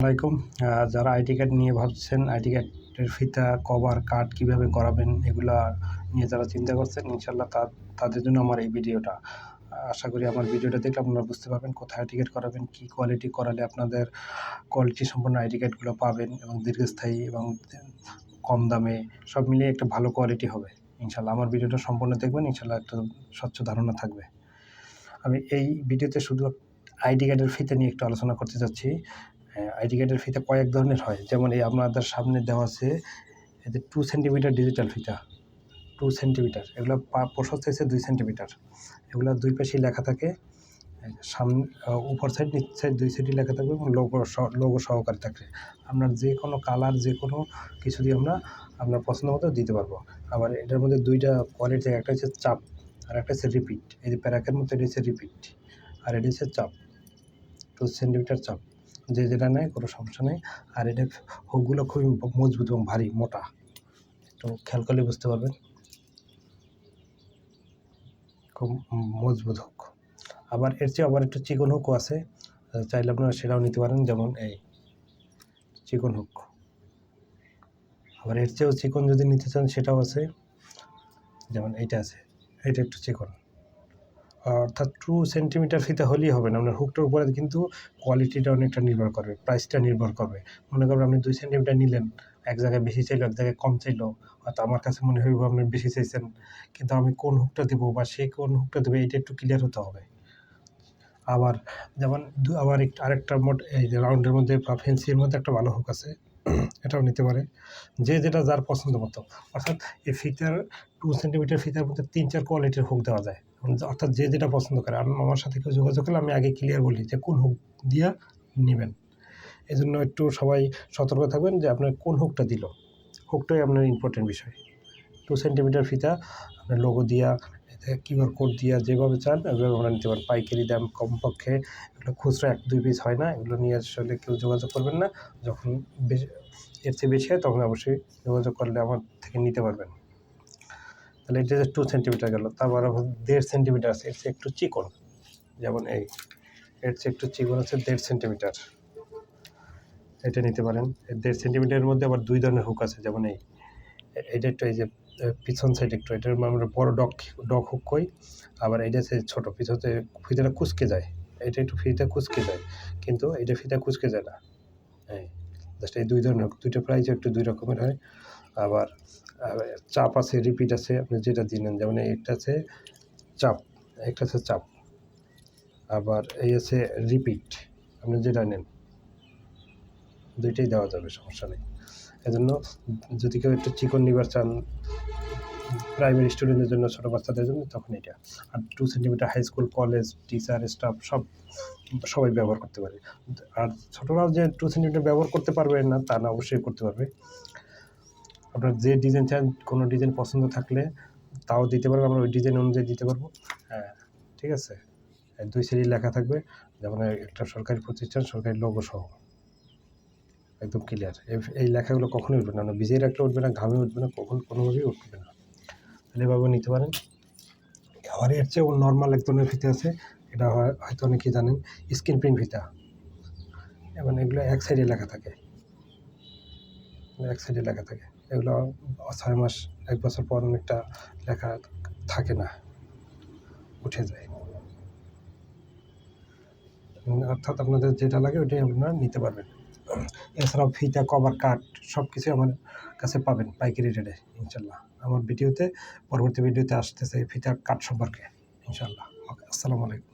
আসসালামাইকুম যারা ID card নিয়ে ভাবছেন, আইডি কার্ডের ফিতা, কভার, কার্ড কীভাবে করাবেন, এগুলা নিয়ে যারা চিন্তা করছেন ইনশাল্লাহ তাদের জন্য আমার এই ভিডিওটা। আশা করি আমার ভিডিওটা দেখলে আপনারা বুঝতে পারবেন কোথায় আইডি কার্ড করাবেন, কী কোয়ালিটি করালে আপনাদের কোয়ালিটি সম্পন্ন আইডি কার্ডগুলো পাবেন এবং দীর্ঘস্থায়ী এবং কম দামে সব মিলিয়ে একটা ভালো কোয়ালিটি হবে। ইনশাল্লাহ আমার ভিডিওটা সম্পূর্ণ দেখবেন ইনশাল্লাহ একটা স্বচ্ছ ধারণা থাকবে। আমি এই ভিডিওতে শুধু আইডি কার্ডের ফিতে নিয়ে একটু আলোচনা করতে চাচ্ছি আইডি কার্ডের ফিতা কয়েক ধরনের হয়। যেমন এই আপনাদের সামনে দেওয়া আছে এতে টু সেন্টিমিটার ডিজিটাল ফিতা। টু সেন্টিমিটার এগুলো প্রশস্ত হচ্ছে দুই সেন্টিমিটার এগুলো দুই পাশেই লেখা থাকে সামনে উপর সাইড নিচ সাইড দুই সাইডই লেখা থাকবে এবং লোগো লোগো সহকারে থাকবে। আপনার যে কোনো কালার যে কোনো কিছু দিয়ে আমরা আপনার পছন্দ মতো দিতে পারব। আবার এটার মধ্যে দুইটা কোয়ালিটি থাকে একটা হচ্ছে চাপ আর একটা হচ্ছে রিপিট এই যে প্যারাকের মতো এটা হচ্ছে রিপিট আর এটা হচ্ছে চাপ। টু সেন্টিমিটার চাপ। যে যেটা নেয় কোনো সমস্যা নেই। আর এটা হুকগুলো খুবই মজবুত এবং ভারী, মোটা। তো খেয়াল করলে বুঝতে পারবেন। খুব মজবুত হুক। আবার এর চেয়ে আবার একটু চিকন হুকও আছে। চাইলে আপনারা সেটাও নিতে পারেন, যেমন এই চিকন হুক। আবার এর চেয়েও চিকন যদি নিতে চান, সেটাও আছে। যেমন এইটা আছে। এটা একটু চিকন। অর্থাৎ টু সেন্টিমিটার ফিতে হলেই হবে না, আপনার হুকটার উপরে কিন্তু কোয়ালিটিটা অনেকটা নির্ভর করবে প্রাইসটা নির্ভর করবে মনে করবেন আপনি দুই সেন্টিমিটার নিলেন, এক জায়গায় বেশি চাইলো, এক জায়গায় কম চাইলো, হয়তো আমার কাছে মনে হইব আপনি বেশি চাইছেন, কিন্তু আমি কোন হুকটা দেবো বা সে কোন হুকটা দেবে, এটা একটু ক্লিয়ার হতে হবে। আবার যেমন আবার একটু আরেকটা মোট, এই রাউন্ডের মধ্যে বা ফেন্সির মধ্যে একটা ভালো হুক আছে এটাও নিতে পারে। যে যেটা যার পছন্দ মতো। অর্থাৎ এই ফিতার টু সেন্টিমিটার ফিতার মধ্যে তিন, চার কোয়ালিটির হুক দেওয়া যায়। অর্থাৎ যে যেটা পছন্দ করে। আর আমার সাথে কেউ যোগাযোগ করলে আমি আগে ক্লিয়ার বলি যে কোন হুক দিয়া নেবেন। এই জন্য একটু সবাই সতর্ক থাকবেন যে আপনার কোন হুকটা দিল। হুকটাই আপনার ইম্পর্টেন্ট বিষয়। টু সেন্টিমিটার ফিতা আপনার লোগো দিয়া কিউআর কোড দিয়া যেভাবে চান, ওইভাবে আমরা নিতে পারেন। পাইকারি দাম কমপক্ষে এগুলো খুচরা এক, দুই পিস হয় না, এগুলো নিয়ে আসলে কেউ যোগাযোগ করবেন না। যখন এর চেয়ে বেশি হয় তখন অবশ্যই যোগাযোগ করলে আমার থেকে নিতে পারবেন। তাহলে এটা টু সেন্টিমিটার গেল তারপর দেড় সেন্টিমিটার আছে, এর চেয়ে একটু চিকন। যেমন এই, এর চেয়ে একটু চিকন আছে দেড় সেন্টিমিটার এটা নিতে পারেন দেড় সেন্টিমিটারের মধ্যে আবার দুই ধরনের হুক আছে, যেমন এই। এটা একটু এই যে পিছন সাইড একটু, এটার আমরা বড় ডক ডক হুক কই আবার এটা সে ছোটো পিছতে ফিতাটা কুচকে যায়, এটা একটু ফিতা কুচকে যায়, কিন্তু এটা ফিতা কুচকে যায় না। হ্যাঁ জাস্ট এই দুই ধরনের, দুইটা প্রাইস একটু দুই রকমের হয়, আবার আবার চাপ আছে রিপিট আছে, আপনি যেটা দিলেন যেমন একটা আছে চাপ, একটা আছে চাপ, আবার এই আছে রিপিট আপনি যেটা নেন। দুইটাই দেওয়া যাবে, সমস্যা নেই। এজন্য যদি কেউ একটু চিকন নিবার চান প্রাইমারি স্টুডেন্টদের জন্য, ছোটো বাচ্চাদের জন্য, তখন এটা। আর two centimetre high school college teacher staff সব, সবাই ব্যবহার করতে পারে। আর ছোটোরাও যে টু সেন্টিমিটার ব্যবহার করতে পারবে না, তা না, অবশ্যই করতে পারবে। আপনার যে ডিজাইন চান, কোনো ডিজাইন পছন্দ থাকলে তাও দিতে পারব, আমরা ওই ডিজাইন অনুযায়ী দিতে পারব। হ্যাঁ ঠিক আছে? দুই সাইডে লেখা থাকবে, যেমন একটা সরকারি প্রতিষ্ঠান, সরকারি লোগো সহ। একদম ক্লিয়ার এই লেখাগুলো কখনোই উঠবে না। ভিজিয়ে রাখলে উঠবে না, ঘামে উঠবে না, কখন, কোনোভাবেই উঠবে না। তাহলে এভাবে নিতে পারেন। আবার এর চেয়েও নর্মাল এক ধরনের ফিতে আছে। এটা হয়, হয়তো অনেকেই জানেন স্ক্রিন প্রিন্ট ফিতা। এবং এগুলো এক সাইডে লেখা থাকে। এক সাইডে লেখা থাকে। এগুলো ছয় মাস, এক বছর পর অনেকটা লেখা থাকে না। উঠে যায়। অর্থাৎ আপনাদের যেটা লাগে ওইটাই আপনারা নিতে পারবেন। এছাড়াও ফিতা, কভার কাট সব কিছু আমার কাছে পাবেন পাইকারি রেটে ইনশাল্লাহ। আমার ভিডিওতে, পরবর্তী ভিডিওতে আসতেছে ফিতা কাট সম্পর্কে, ইনশাল্লাহ। আসসালামু আলাইকুম।